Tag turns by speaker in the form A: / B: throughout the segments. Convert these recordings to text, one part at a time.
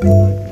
A: 네,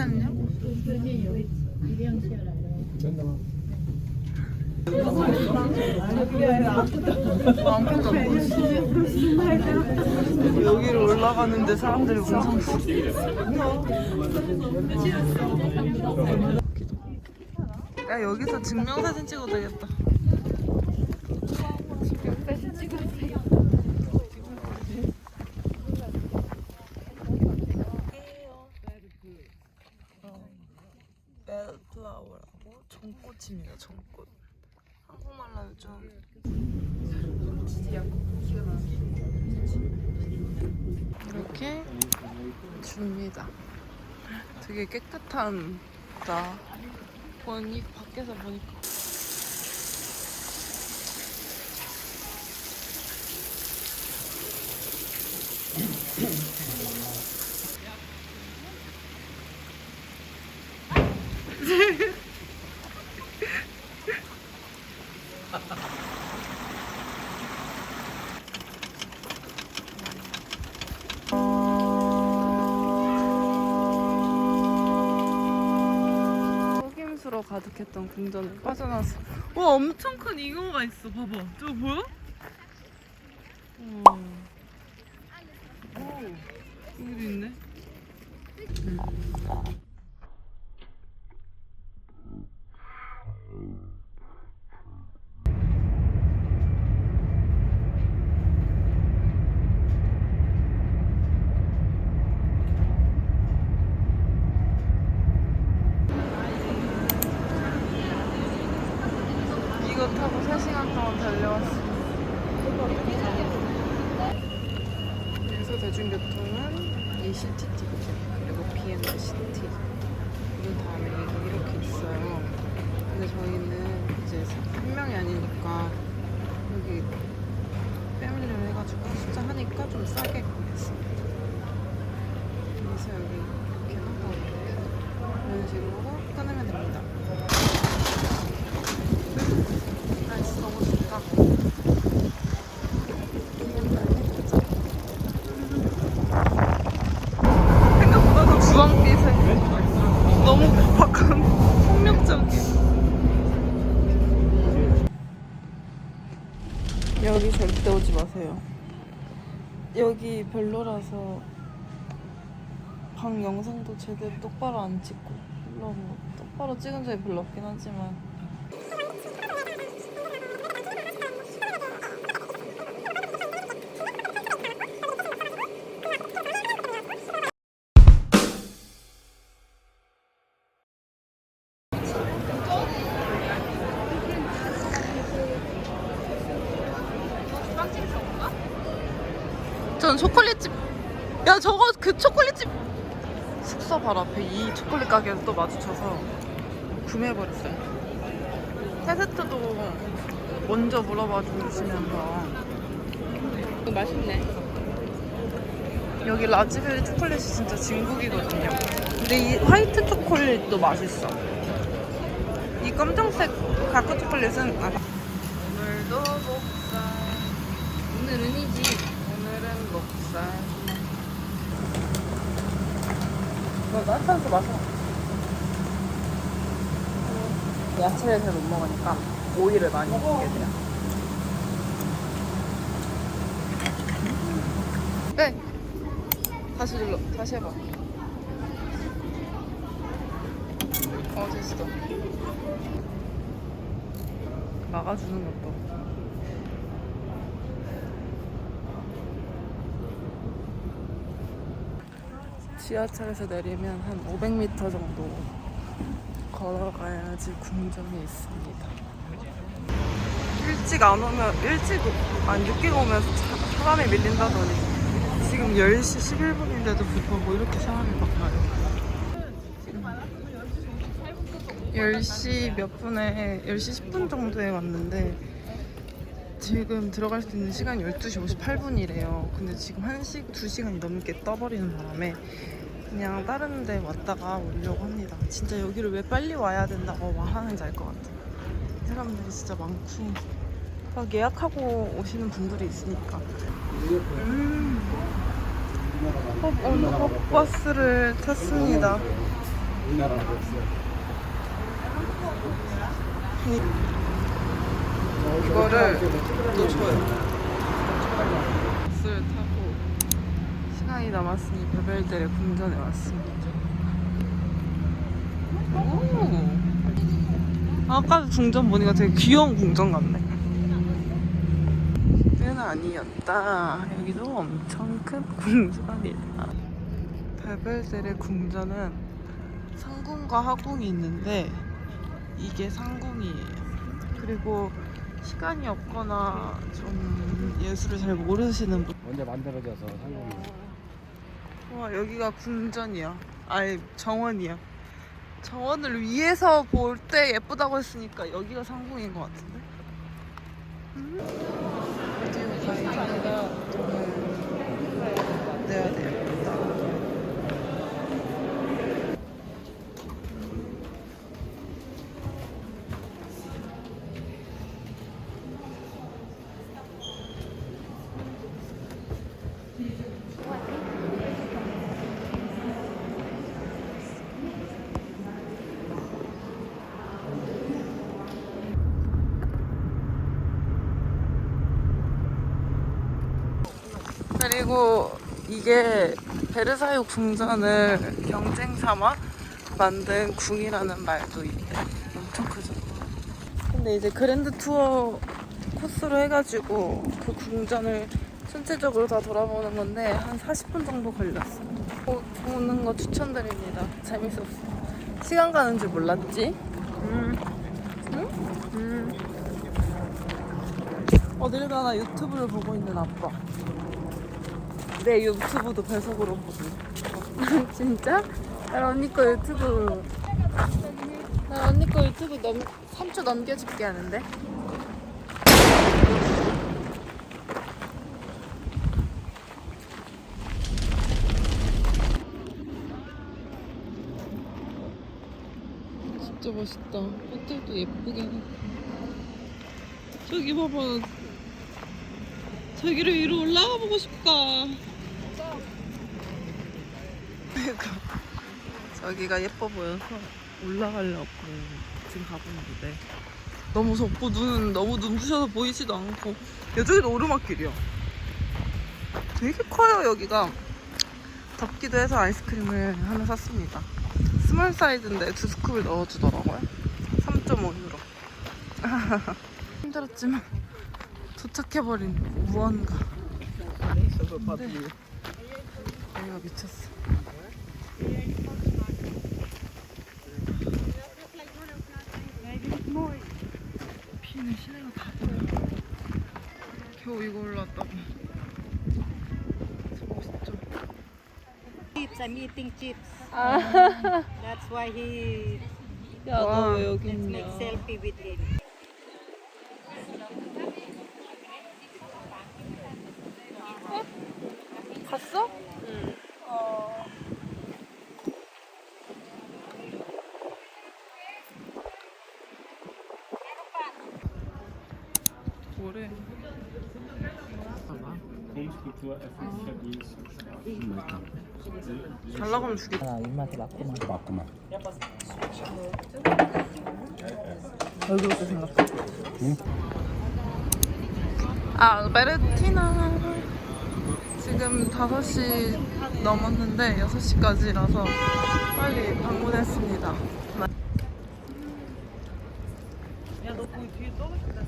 A: 안. 여기로 올라가는데 사람들이 엄청. 야 여기서 증명사진 찍어도 되겠다. 벨플라워라고 정꽃입니다. 정꽃. 한국말로 요즘 이렇게 줍니다. 되게 깨끗한 다 보니 밖에서 보니까 속임수로 가득했던 궁전을 빠져나왔어. 와 엄청 큰 이거가 있어. 봐봐. 저거 보여? 우와. 오, 여기도 있네. 이거 타고 3시간 동안 달려왔어. 그래서 대중교통은 이 시티 티켓 그리고 시티 그런 다음에 이렇게 있어요. 근데 저희는 이제 한 명이 아니니까 여기 패밀리로 해가지고 숫자 하니까 좀 싸게 구했습니다. 그래서 여기 이렇게 하고 이런 식으로 끊으면 됩니다. 날씨 너무 좋다. 생각보다 더 주황빛에 너무 박한 폭력적인. 여기 절대 오지 마세요. 여기 별로라서 방 영상도 제대로 똑바로 안 찍고 물론 뭐 똑바로 찍은 적이 별로 없긴 하지만 전 초콜릿집. 야 저거 그 초콜릿집. 숙소 바로 앞에 이 초콜릿 가게에서 또 마주쳐서 구매해버렸어요. 테스트도 먼저 물어봐 주시면서
B: 이거 맛있네.
A: 여기 라즈베리 초콜릿이 진짜 진국이거든요. 근데 이 화이트 초콜릿도 맛있어. 이 검정색 다크 초콜릿은 아, 오늘도 목살
B: 오늘은이지.
A: 오늘은 목살. 너 따뜻한 거 마셔. 야채를 잘 못 먹으니까 오이를 많이 먹게 돼요. 네. 다시 눌러. 다시 해봐. 어 됐어. 막아주는 것도. 지하철에서 내리면 한 500m 정도 걸어가야지 궁전이 있습니다. 일찍 안 오면 일찍 안 늦게 오면 차, 사람이 밀린다더니 지금 10시 11분인데도 불구하고 이렇게 사람이 많아요. 10시 몇 분에 10시 10분 정도에 왔는데 지금 들어갈 수 있는 시간이 12시 58분이래요. 근데 지금 1시, 2시간이 넘게 떠버리는 바람에 그냥 다른 데 왔다가 오려고 합니다. 진짜 여기를 왜 빨리 와야 된다고 말하는지 알 것 같아요. 사람들이 진짜 많고 막 예약하고 오시는 분들이 있으니까 음. 어, 버스를 탔습니다. 이- 이거를 또 줘요. 버스를 타고 시간이 남았으니 베벨델의 궁전에 왔습니다. 오. 아까 궁전 보니까 되게 귀여운 궁전 같네. 아니었다. 여기도 엄청 큰 궁전이다. 베벨델의 궁전은 상궁과 하궁이 있는데 이게 상궁이에요. 그리고 시간이 없거나 좀 예술을 잘 모르시는 분.
C: 언제 만들어져서 상공이
A: 와 여기가 궁전이야. 아니 정원이야. 정원을 위에서 볼 때 예쁘다고 했으니까 여기가 상궁인 것 같은데. 음. 오디오 가이드가 돈을 내야 됩니다. 그리고 이게 베르사유 궁전을 경쟁 삼아 만든 궁이라는 말도 있대. 엄청 크죠. 근데 이제 그랜드 투어 코스로 해가지고 그 궁전을 전체적으로 다 돌아보는 건데 한 40분 정도 걸렸어. 보, 보는 거 추천드립니다. 재밌었어. 시간 가는 줄 몰랐지? 음. 응? 음. 어딜 가나 유튜브를 보고 있는 아빠. 내 유튜브도 배속으로 보고.
B: 진짜? 나 언니 거 유튜브 나 언니 거 유튜브 넘 3초 넘겨줄게 하는데
A: 진짜 멋있다. 호텔도 예쁘게 해놨고. 저기 봐봐. 저기를 위로 올라가 보고 싶다. 그러니까 저기가 예뻐 보여서 올라가려고 지금 가보는데 너무 덥고 눈 너무 눈부셔서 보이지도 않고 이쪽에도 오르막길이야. 되게 커요 여기가. 덥기도 해서 아이스크림을 하나 샀습니다. 스몰 사이즈인데 두 스쿱을 넣어주더라고요. 3.5유로. 힘들었지만 도착해버린 무언가. 근데 여기가 미쳤어. 비는 시내가 다 보여. 겨우 이거 올라왔다고. 멋있죠?
D: chips. I'm eating chips.
B: 아,
D: That's why he
A: 야, 너왜 여기
D: let's
A: 있냐?
D: make selfie with him.
B: 갔어?
A: 뭐래? 잘 나가면 주겠다.
C: 아 입맛이 맞구만 맞구만
A: 생각해. 아, 베르티나. 지금 5시 넘었는데 6시까지라서 빨리 방문했습니다. 야, 너 거기 뒤에 떨어졌다.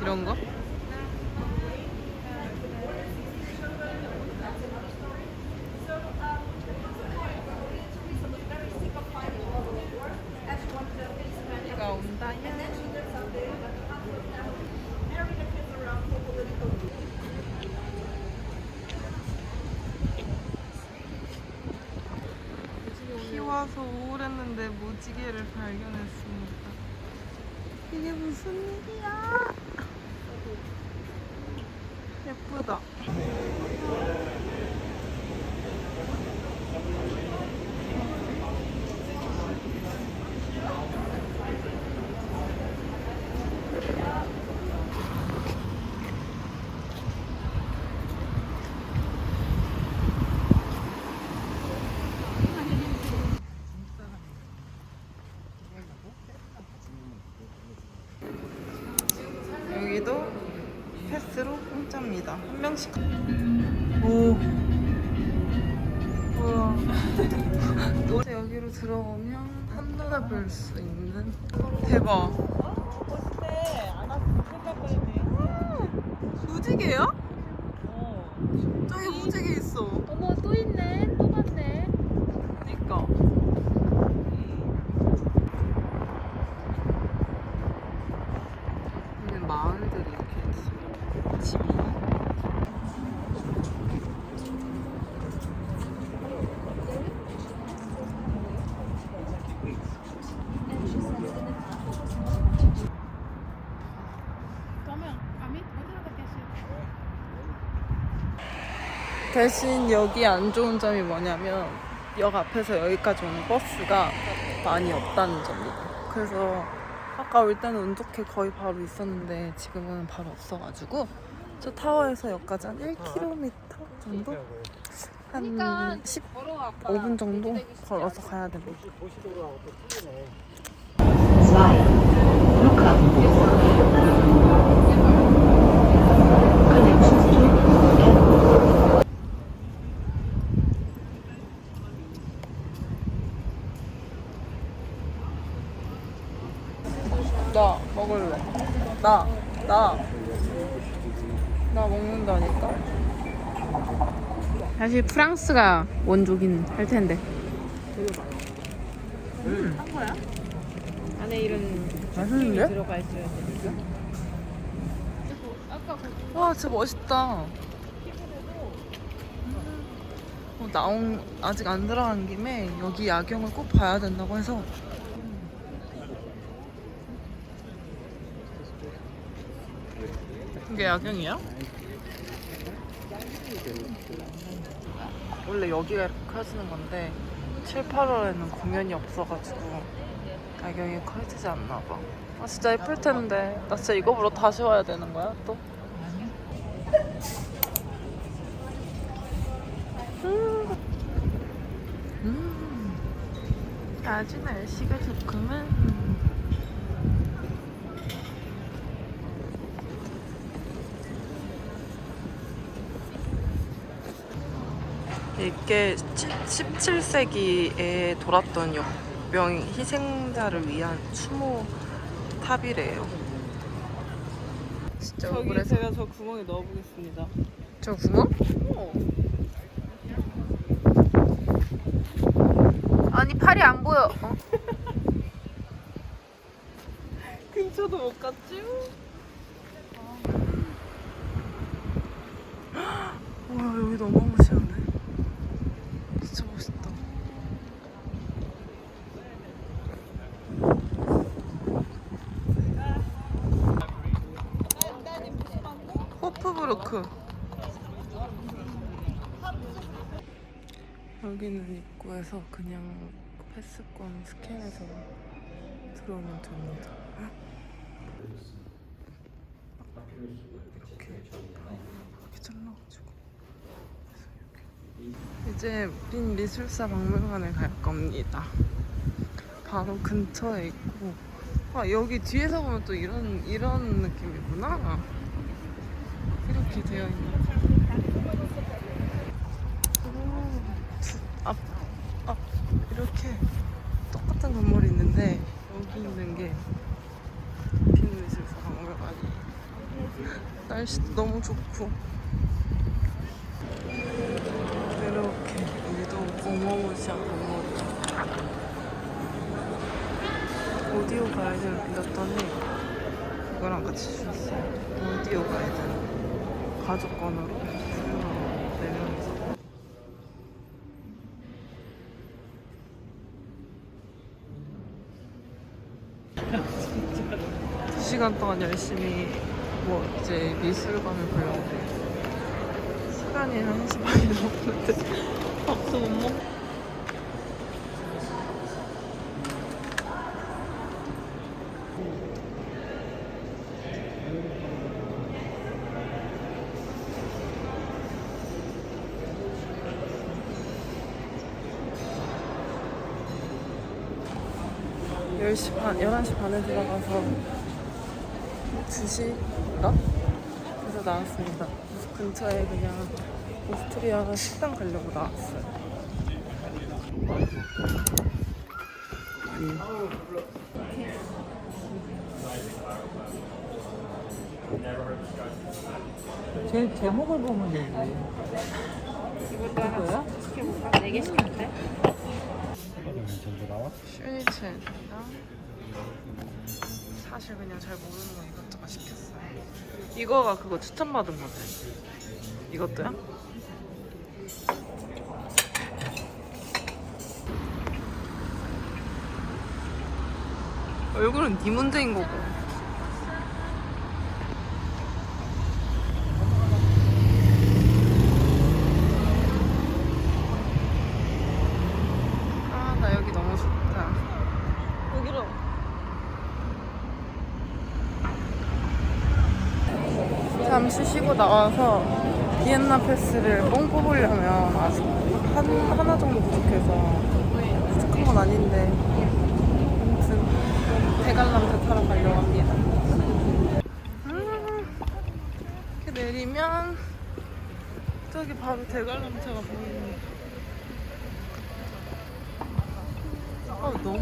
A: 이런 거? 와서 무지개를 발견했습니다. 이게 무슨 일이야? 들어오면 한눈에 볼 수 있는 대박. 무지개야? 저기 무지개 있어.
B: 어머 또 있네. 또 봤네.
A: 그니까. 여기 마을들이 이렇게 있어요. 집이. 대신 여기 안 좋은 점이 뭐냐면 역 앞에서 여기까지 오는 버스가 많이 없다는 점이에요. 그래서 아까 올 때는 운 좋게 거의 바로 있었는데 지금은 바로 없어가지고 저 타워에서 역까지 한 1km 정도? 한 15분 정도 걸어서 가야 됩니다. 나 먹을래. 나, 나. 나 먹는다니까?
B: 사실 프랑스가 원조긴 할 텐데.
A: 안에 이런 맛있는데?
D: 들어가 있어야 되니까.
A: 와, 진짜 멋있다. 어, 나온 아직 안 들어간 김에 여기 야경을 꼭 봐야 된다고 해서 이게 야경이야? 원래 여기가 이렇게 커지는 건데 7, 8월에는 공연이 없어가지고 야경이 커지지 않나 봐. 아 진짜 예쁠 텐데 나 진짜 이거 보러 다시 와야 되는 거야 또? 음, 아주 날씨가 좋구만. 이게 17세기에 돌았던 역병 희생자를 위한 추모 탑이래요. 진짜
E: 저기
A: 억울해서.
E: 제가 저 구멍에 넣어보겠습니다.
A: 저 구멍? 아니 팔이 안 보여. 어?
E: 근처도 못 갔지?
A: 와 여기 너무 무시하네. 진짜 멋있다. 호프브루크. 여기는 입구에서 그냥 패스권 스캔해서 들어오면 됩니다. 이렇게 이렇게 잘라가지고 이제 빈 미술사 박물관에 갈 겁니다. 바로 근처에 있고 아 여기 뒤에서 보면 또 이런 이런 느낌이구나. 이렇게 되어 있는. 앞, 앞 이렇게 똑같은 건물이 있는데 여기 있는 게 빈 미술사 박물관이에요. 날씨도 너무 좋고 어마무시한 방법이다. 오디오 가이드를 빌렸더니 그거랑 같이 주셨어 오디오 가이드. 가족 건으로 무료로 4명이서. 두 시간 동안 열심히 뭐 이제 미술관을 보려고 시간이 한 1시 반이 넘었는데 밥도 못 먹고 열시 반, 11시 반에 들어가서 2시인가? 그래서 나왔습니다. 근처에 그냥 오스트리아 식당 가려고 나왔어요.
E: 제 제목을 보면 되지.
D: 이것도 하나 시켜볼까? 4개 시키면 돼?
C: 전부 나와?
A: 슈니첼이랑 사실 그냥 잘 모르는 거 이것저것 시켰어요. 이거가 그거 추천받은 거지. 이것도야? 얼굴은 네 문제인 거고. 아, 나 여기 너무 좋다. 여기로. 잠시 쉬고 나와서 비엔나 패스를 뽕 뽑으려면 아직 한, 하나 정도 부족해서 부족한 건 아닌데 대관람차 타러 가려고 합니다. 음, 이렇게 내리면 저기 바로 대관람차가 보이네. 아 너무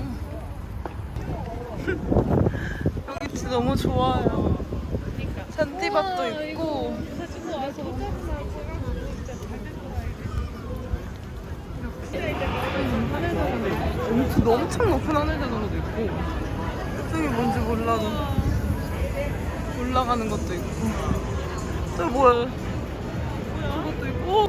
A: 여기 진짜 너무 좋아요. 잔디밭도 있고. 엄청 엄청 높은 하늘 자전거도 있고 저기 뭔지 몰라도 올라가는 것도 있고. 저 뭐야? 저것도 있고.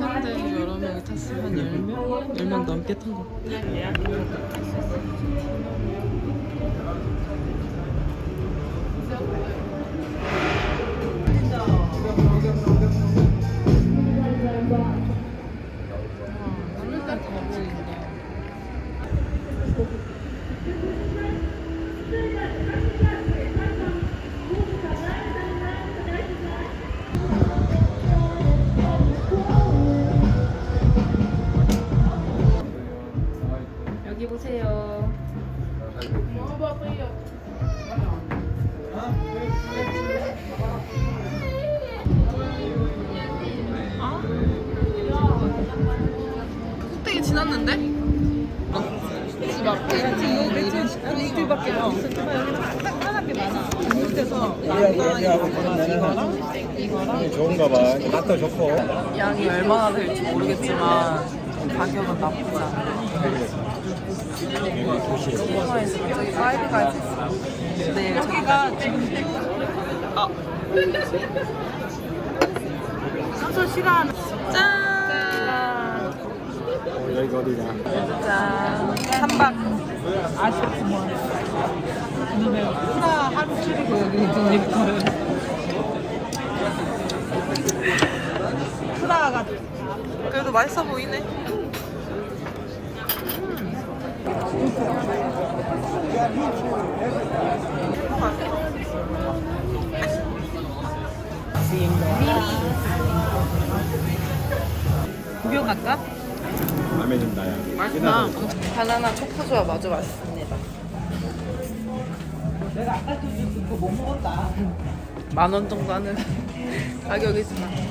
A: 한대 여러 명이 탔으면 한 10명? 10명 넘게 탄 거. 꼭대기 지났는데? 집 앞에 이틀밖에 안
C: 좋은가 봐. 맛도 좋고.
A: 양이 얼마나 될지 모르겠지만 가격은 나쁘지 않아. 저기 있어. 네, 저기가 지금 아. 산소 시간 짠.
C: 어, 어디냐?
A: 짠. 3박.
E: 프라 하루 줄이고 여기 있으니까. 프라가
A: 그래도 맛있어 보이네.
E: 구경 갈까?
C: 마음에 든다야.
A: 맛있다. 바나나 초코조합 아주 맛있습니다.
E: 내가 아까 좀 그거 못 먹었다.
A: 만 원 정도 하는 가격이지만.